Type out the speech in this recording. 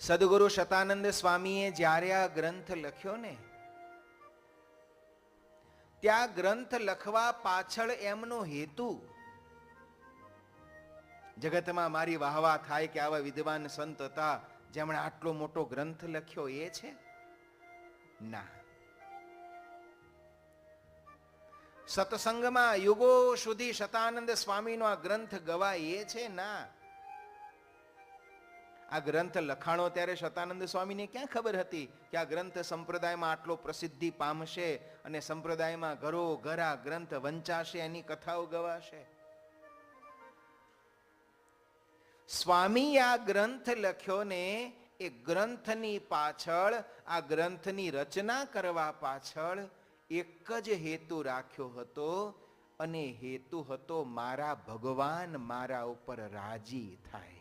સદગુરુ શતાનંદ સ્વામીએ જ્યારે આ ગ્રંથ લખ્યો ને, ત્યાં ગ્રંથ લખવા પાછળ એમનો હેતુ, જગતમાં મારી વાહવા થાય કે આવા વિદ્વાન સંત હતા, જેમણે આટલો મોટો ગ્રંથ લખ્યો, એ છે? ના. સત્સંગમાં યુગો સુધી શતાનંદ સ્વામીનો આ ગ્રંથ ગવાય, એ છે? ના. આ ગ્રંથ લખાણો ત્યારે શતાનંદ સ્વામીને ક્યાં ખબર હતી કે આ ગ્રંથ સંપ્રદાયમાં આટલો પ્રસિદ્ધિ પામશે અને સંપ્રદાયમાં ઘરો ઘરા ગ્રંથ વંચાશે, એની કથાઓ ગવાશે? સ્વામી આ ગ્રંથ લખ્યો ને એ ગ્રંથની પાછળ, આ ગ્રંથની રચના કરવા પાછળ એક જ હેતુ રાખ્યો હતો અને હેતુ હતો મારા ભગવાન મારા ઉપર રાજી થાય.